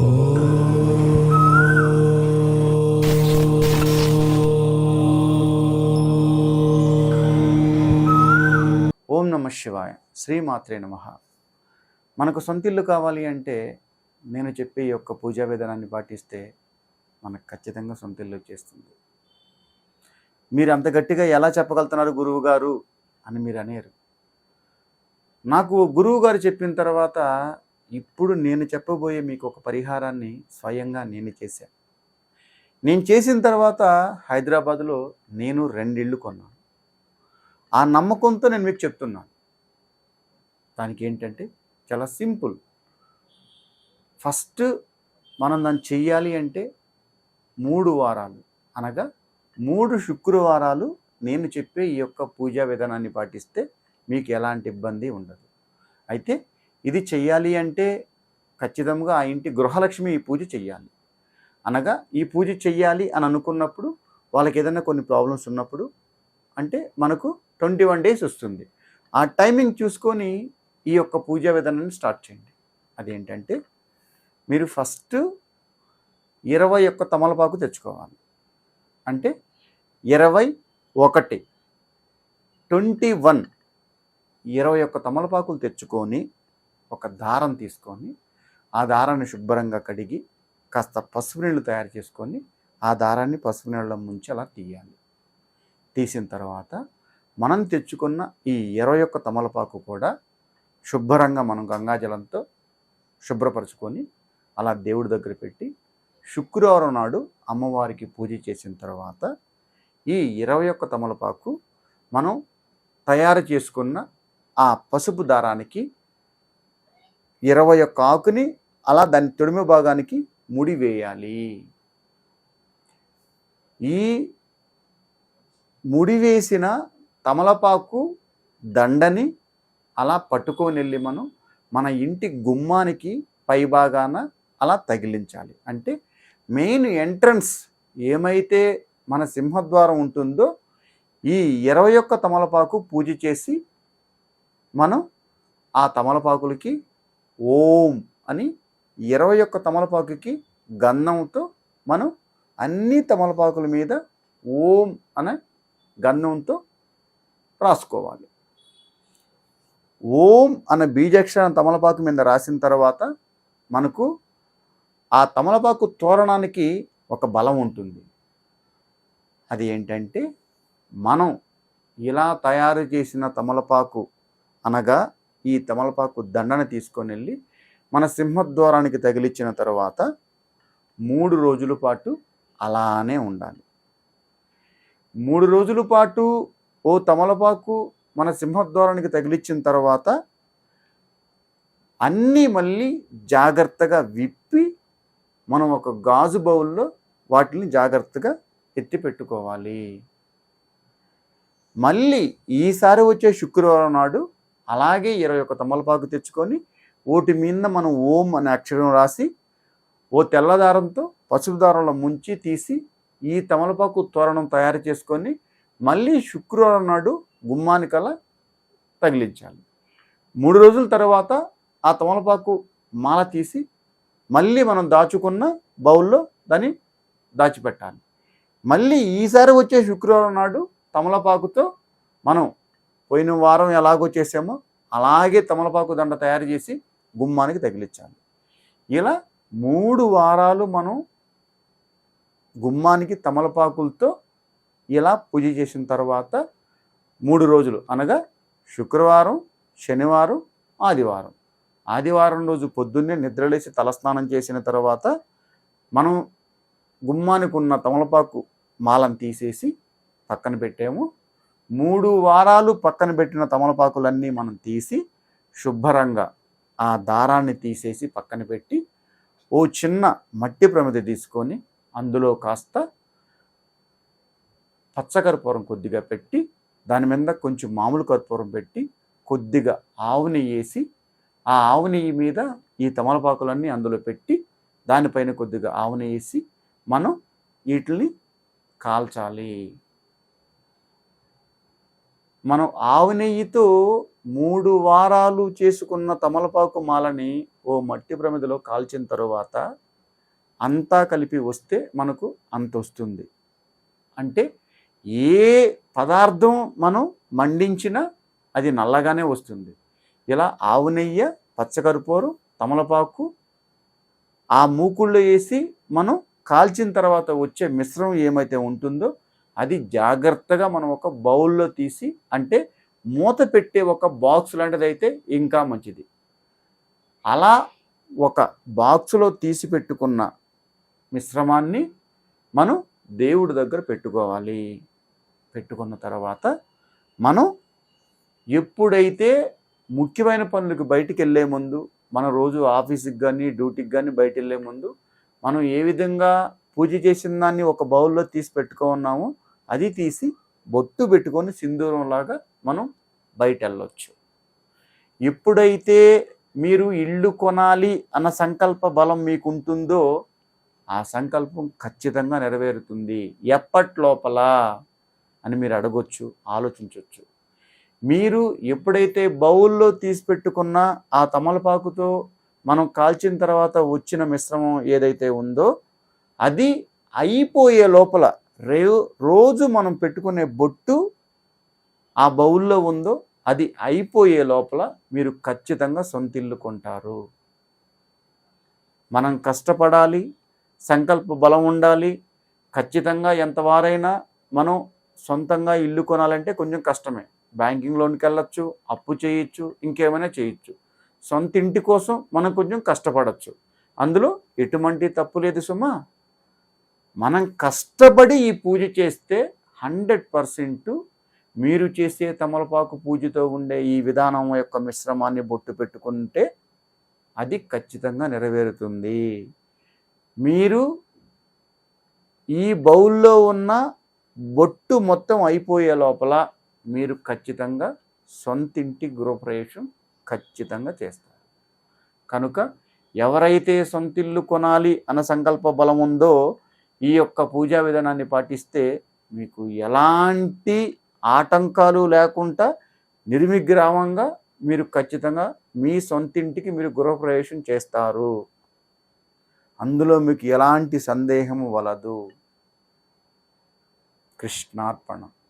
ఓం నమ శివాయ. శ్రీమాత్రే నమ. మనకు సొంత ఇల్లు కావాలి అంటే నేను చెప్పే ఈ యొక్క పూజా విధానాన్ని పాటిస్తే మనకు ఖచ్చితంగా సొంత ఇల్లు వచ్చేస్తుంది. మీరు అంత గట్టిగా ఎలా చెప్పగలుగుతున్నారు గురువు గారు అని మీరు అనేరు. నాకు గురువు గారు చెప్పిన తర్వాత ఇప్పుడు నేను చెప్పబోయే మీకు ఒక పరిహారాన్ని స్వయంగా నేను చేశాను నేను చేసిన తర్వాత హైదరాబాద్లో నేను రెండిళ్ళు కొన్నాను. ఆ నమ్మకంతో నేను మీకు చెప్తున్నాను. దానికి ఏంటంటే చాలా సింపుల్. ఫస్ట్ మనం దాన్ని చెయ్యాలి అంటే మూడు వారాలు అనగా మూడు శుక్రవారాలు నేను చెప్పే ఈ యొక్క పూజా విధానాన్ని పాటిస్తే మీకు ఎలాంటి ఇబ్బంది ఉండదు. అయితే ఇది చెయ్యాలి అంటే ఖచ్చితంగా ఆ ఇంటి గృహలక్ష్మి ఈ పూజ చెయ్యాలి. అనగా ఈ పూజ చెయ్యాలి అని అనుకున్నప్పుడు వాళ్ళకి ఏదైనా కొన్ని ప్రాబ్లమ్స్ ఉన్నప్పుడు అంటే మనకు ట్వంటీ వన్ డేస్ వస్తుంది. ఆ టైమింగ్ చూసుకొని ఈ యొక్క పూజా విధానాన్ని స్టార్ట్ చేయండి. అదేంటంటే మీరు ఫస్ట్ ఇరవై ఒక్క తమలపాకు తెచ్చుకోవాలి. అంటే ఇరవై ఒకటి ట్వంటీ వన్ ఇరవై ఒక్క తమలపాకులు తెచ్చుకొని ఒక దారం తీసుకొని ఆ దారాన్ని శుభ్రంగా కడిగి కాస్త పసుపు నీళ్ళు తయారు చేసుకొని ఆ దారాన్ని పసుపు నీళ్ళలో ముంచి అలా తీయాలి. తీసిన తర్వాత మనం తెచ్చుకున్న ఈ ఇరవై ఒక్క తమలపాకు కూడా శుభ్రంగా మనం గంగాజలంతో శుభ్రపరచుకొని అలా దేవుడి దగ్గర పెట్టి శుక్రవారం నాడు అమ్మవారికి పూజ చేసిన తర్వాత ఈ ఇరవై ఒక్క తమలపాకు మనం తయారు చేసుకున్న ఆ పసుపు దారానికి ఇరవై ఒక్క ఆకుని అలా దాని తొడిమి భాగానికి ముడి వేయాలి. ఈ ముడివేసిన తమలపాకు దండని అలా పట్టుకొని వెళ్ళి మనం మన ఇంటి గుమ్మానికి పైభాగాన అలా తగిలించాలి. అంటే మెయిన్ ఎంట్రన్స్ ఏమైతే మన సింహద్వారం ఉంటుందో ఈ ఇరవై ఒక్క తమలపాకు పూజ చేసి మనం ఆ తమలపాకులకి ఓం అని ఇరవై ఒక్క తమలపాకుకి గంధంతో మనం అన్ని తమలపాకుల మీద ఓం అనే గంధంతో రాసుకోవాలి. ఓం అనే బీజాక్షరం తమలపాకు మీద రాసిన తర్వాత మనకు ఆ తమలపాకు తోరణానికి ఒక బలం ఉంటుంది. అది ఏంటంటే మనం ఇలా తయారు చేసిన తమలపాకు అనగా ఈ తమలపాకు దండను తీసుకొని వెళ్ళి మన సింహద్వారానికి తగిలిచ్చిన తర్వాత మూడు రోజుల పాటు అలానే ఉండాలి. మూడు రోజుల పాటు ఓ తమలపాకు మన సింహద్వారానికి తగిలిచ్చిన తర్వాత అన్నీ మళ్ళీ జాగ్రత్తగా విప్పి మనం ఒక గాజు బౌల్లో వాటిని జాగ్రత్తగా ఎత్తి పెట్టుకోవాలి. మళ్ళీ ఈసారి వచ్చే శుక్రవారం నాడు అలాగే ఇరవై ఒక తమలపాకు తెచ్చుకొని ఓటి మీద మనం ఓం అనే అక్షరం రాసి ఓ తెల్లదారంతో పసుపు దారంలో ముంచి తీసి ఈ తమలపాకు తోరణం తయారు చేసుకొని మళ్ళీ శుక్రవారం నాడు గుమ్మానికల్లా తగిలించాలి. మూడు రోజుల తర్వాత ఆ తమలపాకు మాల తీసి మళ్ళీ మనం దాచుకున్న బౌల్లో దాన్ని దాచిపెట్టాలి. మళ్ళీ ఈసారి వచ్చే శుక్రవారం నాడు తమలపాకుతో మనం పోయిన వారం ఎలాగో చేసామో అలాగే తమలపాకు దండ తయారు చేసి గుమ్మానికి తగిలించాలి ఇలా మూడు వారాలు మనం గుమ్మానికి తమలపాకులతో ఇలా పూజ చేసిన తర్వాత మూడు రోజులు అనగా శుక్రవారం శనివారం ఆదివారం. ఆదివారం రోజు పొద్దున్నే నిద్రలేసి తలస్నానం చేసిన తర్వాత మనం గుమ్మానికి ఉన్న తమలపాకు మాలను తీసేసి పక్కన పెట్టాము. మూడు వారాలు పక్కన పెట్టిన తమలపాకులన్నీ మనం తీసి శుభ్రంగా ఆ దారాన్ని తీసేసి పక్కన పెట్టి ఓ చిన్న మట్టి ప్రమిద తీసుకొని అందులో కాస్త పచ్చకర్పూరం కొద్దిగా పెట్టి దాని మీద కొంచెం మామూలు కర్పూరం పెట్టి కొద్దిగా ఆవు నెయ్యి వేసి ఆ ఆవు నెయ్యి మీద ఈ తమలపాకులన్నీ అందులో పెట్టి దానిపైన కొద్దిగా ఆవు నెయ్యి వేసి మనం వీటిని కాల్చాలి. మనం ఆవు నెయ్యితో మూడు వారాలు చేసుకున్న తమలపాకు మాలని ఓ మట్టి ప్రమిదలో కాల్చిన తరువాత అంతా కలిపి వస్తే మనకు అంత వస్తుంది అంటే ఏ పదార్థం మనం మండించినా అది నల్లగానే వస్తుంది. ఇలా ఆవు నెయ్యి పచ్చకర్పూరం తమలపాకు ఆ మూకుళ్ళు వేసి మనం కాల్చిన తర్వాత వచ్చే మిశ్రమం ఏమైతే ఉంటుందో అది జాగ్రత్తగా మనం ఒక బౌల్లో తీసి అంటే మూత పెట్టే ఒక బాక్స్ లాంటిది అయితే ఇంకా మంచిది. అలా ఒక బాక్సులో తీసి పెట్టుకున్న మిశ్రమాన్ని మనం దేవుడి దగ్గర పెట్టుకోవాలి. పెట్టుకున్న తర్వాత మనం ఎప్పుడైతే ముఖ్యమైన పనులకు బయటికి వెళ్ళే ముందు మన రోజు ఆఫీస్కి కానీ డ్యూటీకి కానీ బయట వెళ్ళే ముందు మనం ఏ విధంగా పూజ చేసిన దాన్ని ఒక బౌల్లో తీసి పెట్టుకున్నామో అది తీసి బొట్టు పెట్టుకొని సింధూరంలాగా మనం బయట వెళ్ళొచ్చు ఎప్పుడైతే మీరు ఇల్లు కొనాలి అన్న సంకల్ప బలం మీకు ఉంటుందో ఆ సంకల్పం ఖచ్చితంగా నెరవేరుతుంది. ఎప్పటి లోపల అని మీరు అడగొచ్చు ఆలోచించవచ్చు మీరు ఎప్పుడైతే బౌల్లో తీసి పెట్టుకున్న ఆ తమలపాకుతో మనం కాల్చిన తర్వాత వచ్చిన మిశ్రమం ఏదైతే ఉందో అది అయిపోయే లోపల రే రోజు మనం పెట్టుకునే బొట్టు ఆ బౌల్లో ఉందో అది అయిపోయే లోపల మీరు ఖచ్చితంగా సొంతిల్లు కొంటారు మనం కష్టపడాలి సంకల్ప బలం ఉండాలి ఖచ్చితంగా ఎంతవారైనా మనం సొంతంగా ఇల్లు కొనాలంటే కొంచెం కష్టమే. బ్యాంకింగ్ లోన్కి వెళ్ళొచ్చు అప్పు చేయొచ్చు ఇంకేమైనా చేయొచ్చు. సొంత ఇంటి కోసం మనం కొంచెం కష్టపడచ్చు. అందులో ఎటువంటి తప్పు లేదు సుమా. మనం కష్టపడి ఈ పూజ చేస్తే హండ్రెడ్ పర్సెంట్ మీరు చేసే తమలపాకు పూజతో ఉండే ఈ విధానం యొక్క మిశ్రమాన్ని బొట్టు పెట్టుకుంటే అది ఖచ్చితంగా నెరవేరుతుంది. మీరు ఈ బౌల్లో ఉన్న బొట్టు మొత్తం అయిపోయే లోపల మీరు ఖచ్చితంగా సొంతింటి గృహప్రవేశం ఖచ్చితంగా చేస్తారు. కనుక ఎవరైతే సొంతిల్లు కొనాలి అన్న సంకల్ప బలం ఉందో ఈ యొక్క పూజా విధానాన్ని పాటిస్తే మీకు ఎలాంటి ఆటంకాలు లేకుండా నిర్విగ్రామంగా మీరు ఖచ్చితంగా మీ సొంతింటికి మీరు గృహప్రవేశం చేస్తారు. అందులో మీకు ఎలాంటి సందేహము వలదు. కృష్ణార్పణం.